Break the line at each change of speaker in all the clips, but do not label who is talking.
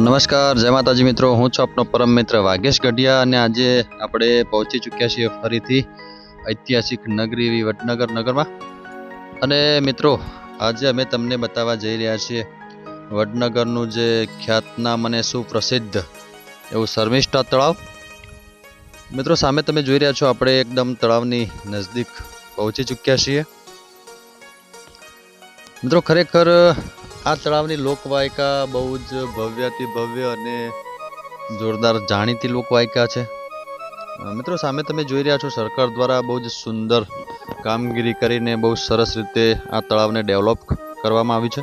નમસ્કાર, જય માતાજી મિત્રો. હું છું આપનો પરમ મિત્ર વાગેશ ગઢિયા અને આજે આપણે પહોંચી ચૂક્યા છીએ ફરીથી ઐતિહાસિક નગરી એવી વડનગર નગરમાં. અને મિત્રો, આજે અમે તમને બતાવવા જઈ રહ્યા છીએ વડનગરનું જે ખ્યાતનામ અને સુપ્રસિદ્ધ એવું શર્મિષ્ઠા તળાવ. મિત્રો, સામે તમે જોઈ રહ્યા છો, આપણે એકદમ તળાવની નજદીક પહોંચી ચૂક્યા છીએ. મિત્રો, ખરેખર આ તળાવની લોકવાયકા બહુ જ ભવ્યથી ભવ્ય અને જોરદાર જાણીતી લોકવાયકા છે. મિત્રો સામે તમે જોઈ રહ્યા છો, સરકાર દ્વારા બહુ જ સુંદર કામગીરી કરીને બહુ સરસ રીતે આ તળાવને ડેવલપ કરવામાં આવ્યું છે.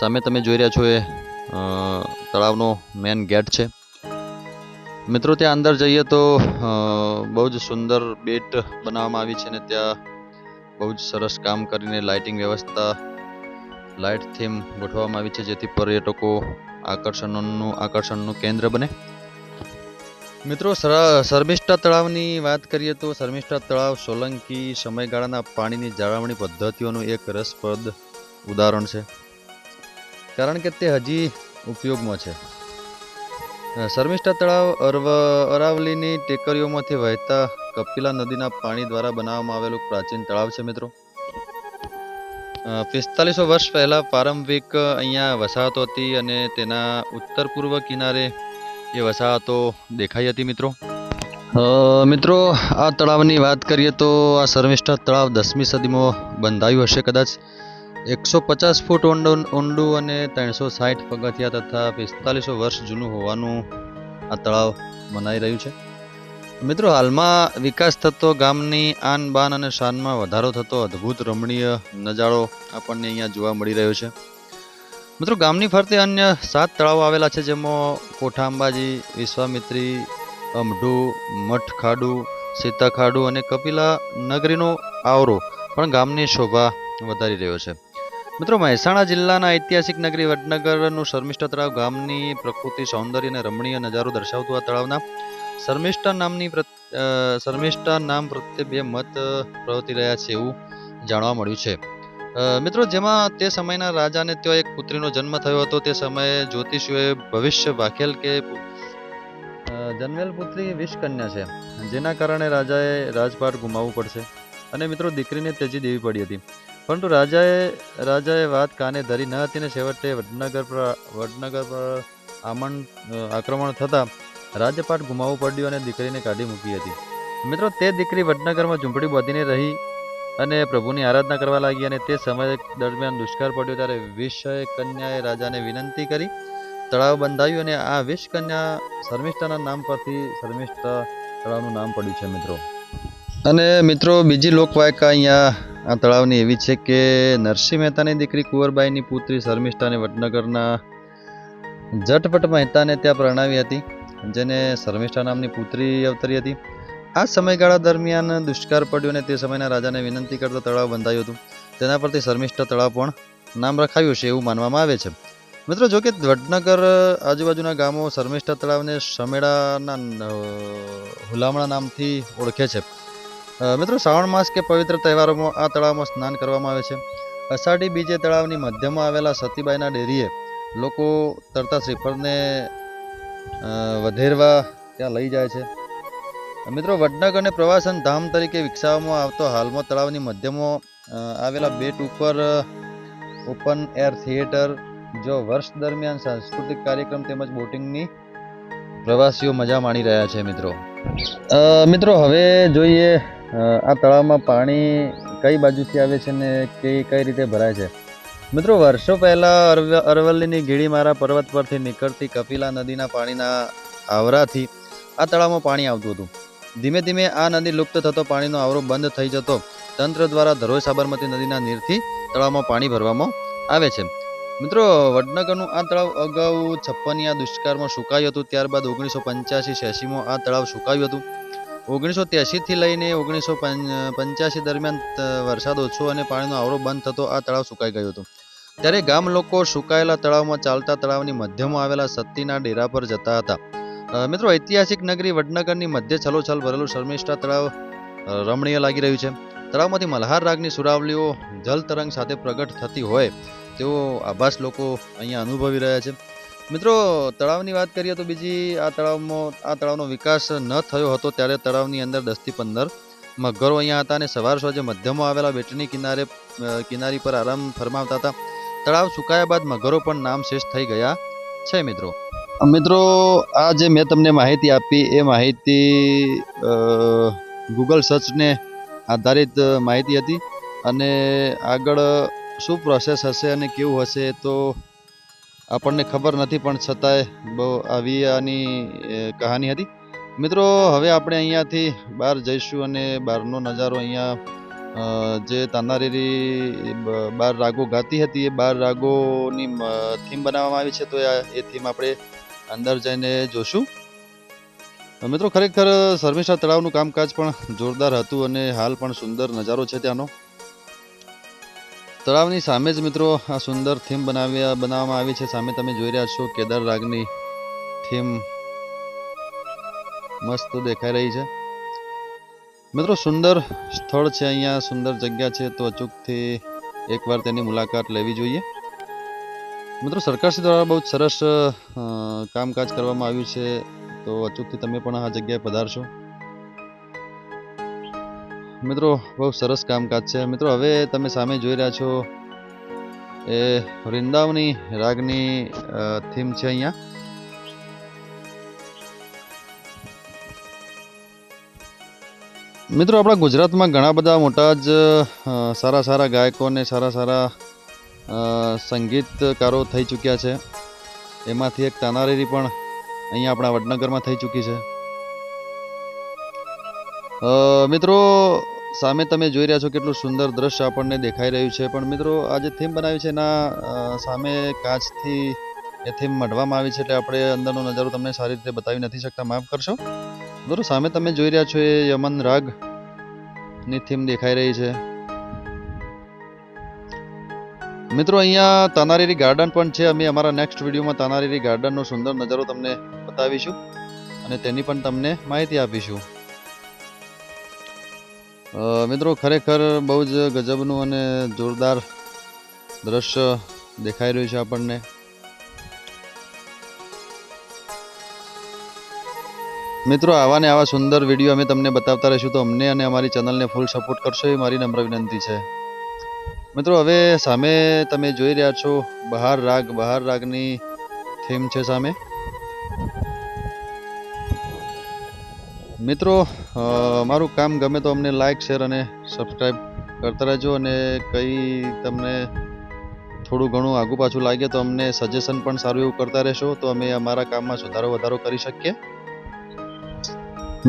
સામે તમે જોઈ રહ્યા છો એ તળાવનો મેન ગેટ છે. મિત્રો ત્યાં અંદર જઈએ તો બહુ જ સુંદર બેટ બનાવવામાં આવી છે અને ત્યાં બહુ જ સરસ કામ કરીને લાઇટિંગ વ્યવસ્થા લાઇટ થીમ ગોઠવવામાં આવી છે, જેથી પર્યટકો આકર્ષણનું આકર્ષણનું કેન્દ્ર બને. મિત્રો શર્મિષ્ઠા તળાવની વાત કરીએ તો શર્મિષ્ઠા તળાવ સોલંકી સમયગાળાના પાણીની જાળવણી પદ્ધતિઓનું એક રસપ્રદ ઉદાહરણ છે. કારણ કે તે હજી ઉપયોગમાં છે. શર્મિષ્ઠા તળાવ અરવ, અરાવલીની ટેકરીઓમાંથી વહેતા કપિલા નદીના પાણી દ્વારા બનાવવામાં આવેલું પ્રાચીન તળાવ છે, મિત્રો. પિસ્તાલીસો વર્ષ પહેલા પ્રારંભિક અહીંયા વસાહતો હતી અને તેના ઉત્તર પૂર્વ કિનારે એ વસાહતો દેખાઈ હતી મિત્રો. મિત્રો, આ તળાવની વાત કરીએ તો આ શર્મિષ્ઠા તળાવ દસમી સદીમાં બંધાયું હશે કદાચ. એકસો પચાસ ફૂટ ઊંડું ઊંડું અને ત્રણસો સાઠ પગથિયા તથા પિસ્તાલીસો વર્ષ જૂનું હોવાનું આ તળાવ મનાઈ રહ્યું છે. મિત્રો, હાલમાં વિકાસ થતો ગામની આન બાન અને શાનમાં વધારો થતો અદ્ભુત રમણીય નજારો આપણને અહીંયા જોવા મળી રહ્યો છે. મિત્રો, ગામની ફરતે અન્ય સાત તળાવો આવેલા છે, જેમાં કોઠા અંબાજી, વિશ્વામિત્રી, અમઢુ મઠ ખાડુ સીતા ખાડુ અને કપિલા નગરીનો આવરો પણ ગામની શોભા વધારી રહ્યો છે. મિત્રો, મહેસાણા જિલ્લાના ઐતિહાસિક નગરી વડનગરનું શર્મિષ્ઠા તળાવ ગામની પ્રકૃતિ, સૌંદર્ય અને રમણીય નજારો દર્શાવતું આ તળાવના શર્મિષ્ઠા નામની શર્મિષ્ઠા નામ પ્રત્યે બે મત પ્રવર્તી રહ્યા છે એવું જાણવા મળ્યું છે. મિત્રો, જેમાં તે સમયના રાજાને ત્યાં એક પુત્રીનો જન્મ થયો હતો. તે સમયે જ્યોતિષીઓએ ભવિષ્ય વાખેલ કે જન્મેલ પુત્રી વિષકન્યા છે, જેના કારણે રાજાએ રાજપાટ ગુમાવવું પડશે. અને મિત્રો, દીકરીને તેજી દેવી પડી હતી. પરંતુ રાજાએ રાજાએ વાત કાને ધરી ન હતી ને છેવટે વડનગર પર વડનગર પર આમણ આક્રમણ થતાં રાજપાટ ગુમાવવું પડ્યું અને દીકરીને કાઢી મૂકી હતી. મિત્રો, તે દીકરી વડનગરમાં ઝૂંપડી બાંધીને રહી અને પ્રભુની આરાધના કરવા લાગી અને તે સમય દરમિયાન દુષ્કાળ પડ્યો ત્યારે વિષય કન્યાએ રાજાને વિનંતી કરી, તળાવ બંધાવ્યું અને આ વિષ કન્યા શર્મિષ્ઠાના નામ પરથી શર્મિષ્ઠા તળાવનું નામ પડ્યું છે, મિત્રો. અને મિત્રો, બીજી લોકવાયકા અહીંયા આ તળાવની એવી છે કે નરસિંહ મહેતાની દીકરી કુંવરબાઈની પુત્રી શર્મિષ્ઠાને વડનગરના જટપટ મહેતાને ત્યાં પ્રણાવી હતી. જેને શર્મિષ્ઠા નામની પુત્રી અવતરી હતી. આ સમયગાળા દરમિયાન દુષ્કાળ પડ્યો અને તે સમયના રાજાને વિનંતી કરતો તળાવ બંધાયું હતું. તેના પરથી શર્મિષ્ઠા તળાવ પણ નામ રખાયું છે એવું માનવામાં આવે છે. મિત્રો જોકે વડનગર આજુબાજુના ગામો શર્મિષ્ઠા તળાવને સમેડાના હુલામણા નામથી ઓળખે છે. મિત્રો, શ્રાવણ માસ કે પવિત્ર તહેવારોમાં આ તળાવમાં સ્નાન કરવામાં આવે છે. અષાઢી બીજે તળાવની મધ્યમાં આવેલા સતીબાઈના ડેરીએ લોકો તરતા શ્રીફળને વધેરવા ત્યાં લઈ જાય છે. મિત્રો વડનગરને પ્રવાસન ધામ તરીકે વિકસાવવામાં આવતો હાલમાં તળાવની મધ્યમાં આવેલા બેટ ઉપર ઓપન એર થિયેટર, જો વર્ષ દરમિયાન સાંસ્કૃતિક કાર્યક્રમ તેમજ બોટિંગની પ્રવાસીઓ મજા માણી રહ્યા છે, મિત્રો. મિત્રો, હવે જોઈએ આ તળાવમાં પાણી કઈ બાજુથી આવે છે ને કઈ કઈ રીતે ભરાય છે? મિત્રો, વર્ષો પહેલાં અરવ- અરવલ્લીની ગીડીમારા પર્વત પરથી નીકળતી કપિલા નદીના પાણીના આવરાથી આ તળાવમાં પાણી આવતું હતું. ધીમે ધીમે આ નદી લુપ્ત થતો પાણીનો આવરો બંધ થઈ જતો તંત્ર દ્વારા ધરોઈ સાબરમતી નદીના નીરથી તળાવમાં પાણી ભરવામાં આવે છે. મિત્રો, વડનગરનું આ તળાવ અગાઉ છપ્પનિયા દુષ્કાળમાં સુકાયું હતું, ત્યારબાદ ઓગણીસો પંચ્યાસી છ્યાસીમાં આ તળાવ સુકાયું હતું. ઓગણીસો ત્યાસીથી લઈને ઓગણીસો પંચ્યાસી દરમિયાન વરસાદ ઓછો અને પાણીનો આવરો બંધ થતો આ તળાવ સુકાઈ ગયું હતું. ત્યારે ગામ લોકો સુકાયેલા તળાવમાં ચાલતા તળાવની મધ્યમાં આવેલા સત્તીના ડેરા પર જતા હતા. મિત્રો ઐતિહાસિક નગરી વડનગરની મધ્ય છલોછલ ભરેલું શર્મિષ્ઠા તળાવ રમણીય લાગી રહ્યું છે. તળાવમાંથી મલ્હાર રાગની સુરાવલીઓ જલ તરંગ સાથે પ્રગટ થતી હોય તેવો આભાસ લોકો અહીંયા અનુભવી રહ્યા છે. મિત્રો, તળાવની વાત કરીએ તો બીજી આ તળાવમાં, આ તળાવનો વિકાસ ન થયો હતો ત્યારે તળાવની અંદર દસથી પંદર મગરો અહીંયા હતા અને સવાર સાંજે મધ્યમાં આવેલા બેટની કિનારે કિનારી પર આરામ ફરમાવતા હતા. તળાવ સુકાયા બાદ મગરો પણ નામ શેષ થઈ ગયા છે, મિત્રો. મિત્રો, આ જે મેં તમને માહિતી આપી, એ માહિતી ગૂગલ સર્ચને આધારિત માહિતી હતી. અને આગળ શું પ્રોસેસ હશે અને કેવું હશે તો આપણને ખબર નથી, પણ છતાંય બહુ આવી આની કહાની હતી. મિત્રો, હવે આપણે અહીંયાથી બહાર જઈશું અને બહારનો નજારો અહીંયા જે તાનારીરી બાર રાગો ગાતી હતી, એ બાર રાગોની થીમ બનાવવામાં આવી છે, તો એ થીમ આપણે અંદર જઈને જોશું. મિત્રો, ખરેખર, શર્મિષ્ઠા તળાવનું કામકાજ પણ જોરદાર હતું અને હાલ પણ સુંદર નજારો છે ત્યાંનો. તળાવની સામે જ મિત્રો આ સુંદર થીમ બનાવ્યા, બનાવવામાં આવી છે. સામે તમે જોઈ રહ્યા છો કેદાર રાગની થીમ મસ્ત દેખાઈ રહી છે. મિત્રો સુંદર સ્થળ છે અહીંયા, સુંદર જગ્યા છે, તો અચૂકથી એકવાર તેની મુલાકાત લેવી જોઈએ. મિત્રો સરકારશ્રી દ્વારા બહુ જ સરસ કામકાજ કરવામાં આવ્યું છે, તો અચૂકથી તમે પણ આ જગ્યાએ પધારશો. મિત્રો, બહુ સરસ કામકાજ છે. મિત્રો, હવે તમે સામે જોઈ રહ્યા છો એ વૃંદાવની રાગની થીમ છે અહીંયા. મિત્રો, આપણા ગુજરાતમાં ઘણા બધા મોટા જ સારા સારા ગાયકો અને સારા સારા સંગીતકારો થઈ ચૂક્યા છે. એમાંથી એક તાનારીરી પણ અહીંયા આપણા વડનગરમાં થઈ ચૂકી છે. મિત્રો સામે તમે જોઈ રહ્યા છો કેટલું સુંદર દ્રશ્ય આપણને દેખાઈ રહ્યું છે. પણ મિત્રો, આ જે થીમ બનાવી છે એના સામે કાચથી એ થીમ મઢવામાં આવી છે એટલે આપણે અંદરનો નજારો તમને સારી રીતે બતાવી નથી શકતા. માફ કરશો. મિત્રો, સામે તમે જોઈ રહ્યા છો એ યમન રાગની થીમ દેખાઈ રહી છે. મિત્રો, અહીંયા તાનારીરી ગાર્ડન પણ છે. અમે અમારા નેક્સ્ટ વિડીયોમાં તાનારીરી ગાર્ડનનો સુંદર નજારો તમને બતાવીશું અને તેની પણ તમને માહિતી આપીશું. મિત્રો, ખરેખર બહુ જ ગજબનું અને જોરદાર દ્રશ્ય દેખાઈ રહ્યું છે આપણને. મિત્રો, આવા ને આવા સુંદર વીડિયો અમે તમને બતાવતા રહીશું, તો અમને અને અમારી ચેનલને ફૂલ સપોર્ટ કરશો એ મારી નમ્ર વિનંતી છે. મિત્રો, હવે સામે તમે જોઈ રહ્યા છો બહાર રાગ, બહાર રાગની થીમ છે સામે. મિત્રો મારું કામ ગમે તો અમને લાઇક શેર અને સબસ્ક્રાઈબ કરતા રહેજો અને કંઈ તમને થોડું ઘણું આગુ પાછું લાગે તો અમને સજેશન પણ સારું એવું કરતા રહેશો તો અમે અમારા કામમાં સુધારો વધારો કરી શકીએ.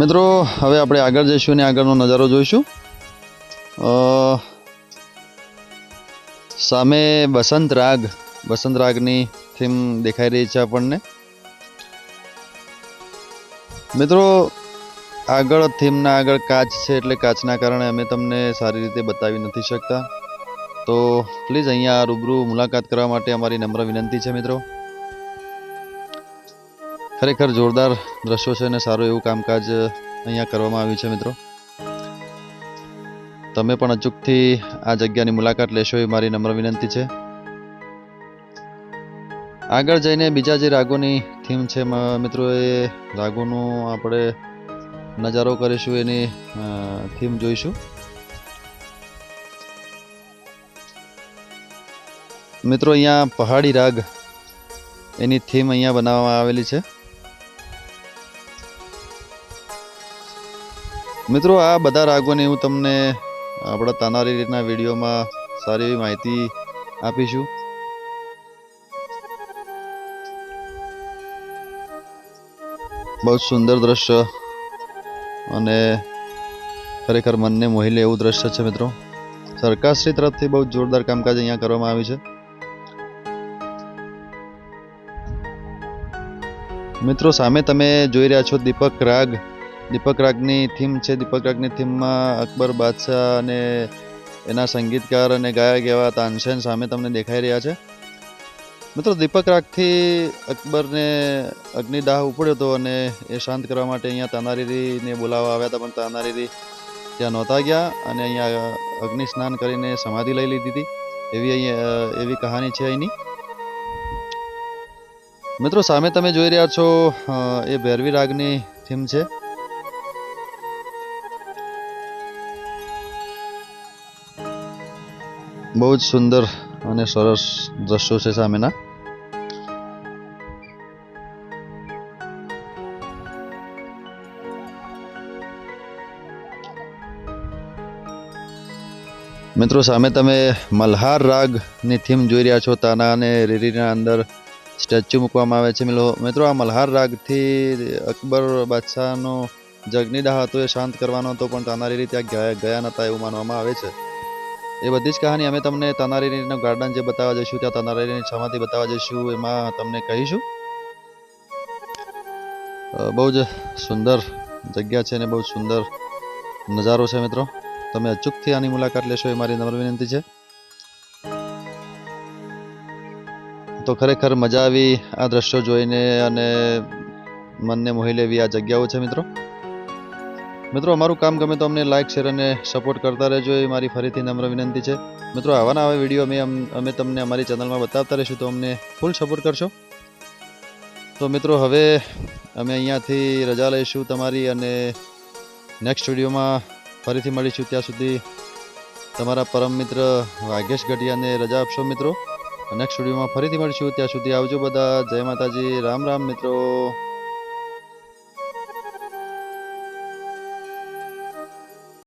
મિત્રો, હવે આપણે આગળ જઈશું અને આગળનો નજારો જોઈશું. સામે બસંત રાગ, બસંત રાગની થીમ દેખાઈ રહી છે આપણને. મિત્રો આગળ થીમના આગળ કાચ છે એટલે કાચના કારણે અમે તમને સારી રીતે બતાવી નથી શકતા. તો પ્લીઝ અહીંયા રૂબરૂ મુલાકાત કરવા માટે અમારી નમ્ર વિનંતી છે મિત્રો. ખરેખર જોરદાર દ્રશ્યો છે અને સારું એવું કામકાજ અહીંયા કરવામાં આવ્યું છે મિત્રો. તમે પણ અચૂકથી આ જગ્યાની મુલાકાત લેશો એ મારી નમ્ર વિનંતી છે. આગળ જઈને બીજા જે રાગોની થીમ છે મિત્રો, એ રાગોનું આપણે નજારો કરીશું એની થીમ જોઈશું. મિત્રો, અહીંયા પહાડી રાગ એની થીમ અહીંયા બનાવવામાં આવેલી છે. મિત્રો, આ બધા રાગોની હું તમને આપણા તાનારીના વિડીયોમાં સારી એવી માહિતી આપીશું. બહુ સુંદર દ્રશ્ય અને ખરેખર મનને મોહી લે એવું દ્રશ્ય છે મિત્રો. સરકારશ્રી તરફથી બહુ જોરદાર કામકાજ અહીંયા કરવામાં આવ્યું છે. મિત્રો, સામે તમે જોઈ રહ્યા છો દીપક રાગ. દીપક રાગની થીમ છે. દીપક રાગની થીમમાં અકબર બાદશાહ અને એના સંગીતકાર અને ગાયક એવા તાનસેન સામે તમને દેખાઈ રહ્યા છે. મિત્રો, દીપક રાગથી અકબરને અગ્નિદાહ ઉપડ્યો હતો અને એ શાંત કરવા માટે અહીંયા તાનારીરીને બોલાવવા આવ્યા હતા, પણ તાનારીરી ત્યાં નહોતા ગયા અને અહીંયા અગ્નિ સ્નાન કરીને સમાધિ લઈ લીધી હતી. એવી અહીંયા એવી કહાની છે અહીંની. મિત્રો, સામે તમે જોઈ રહ્યા છો એ ભૈરવી રાગની થીમ છે. બહુ જ સુંદર અને સરસ દ્રશ્યો છે સામેના. મિત્રો, સામે તમે મલ્હાર રાગની થીમ જોઈ રહ્યા છો. તાના અને રેરીના અંદર સ્ટેચ્યુ મૂકવામાં આવે છે મિત્રો, આ મલ્હાર રાગથી અકબર બાદશાહનો જે અગ્નિદાહ હતો, એ શાંત કરવાનો હતો, પણ તાનારીરી ત્યાં ગયા નહોતા એવું માનવામાં આવે છે. એ બધી જ કહાની અમે તમને તાનારીરીનું ગાર્ડન જે બતાવવા જઈશું, ત્યાં તાનારીરીની સમાધિ બતાવવા જઈશું, એમાં તમને કહીશું. બહુ જ સુંદર જગ્યા છે અને બહુ સુંદર નજારો છે મિત્રો. તમે અચૂકથી આની મુલાકાત લેશો એ મારી નમ્ર વિનંતી છે. તો ખરેખર મજા આવી આ દ્રશ્યો જોઈને અને મનને મોહી લેવી આ જગ્યાઓ છે મિત્રો. મિત્રો, અમારું કામ ગમે તો અમને લાઇક શેર અને સપોર્ટ કરતા રહેજો એ મારી ફરીથી નમ્ર વિનંતી છે. મિત્રો આવાના આવા વીડિયો અમે અમે તમને અમારી ચેનલમાં બતાવતા રહીશું તો અમને ફૂલ સપોર્ટ કરશો. તો મિત્રો, હવે અમે અહીંયાથી રજા લઈશું તમારી અને નેક્સ્ટ વિડીયોમાં ફરીથી મળીશું ત્યાં સુધી. તમારા પરમ મિત્ર વાઘેશ ગઢિયાને રજા આપશો મિત્રો. નેક્સ્ટ સ્ટુડિયોમાં ફરીથી મળીશું. ત્યાં સુધી આવજો બધા. જય માતાજી. રામ રામ મિત્રો.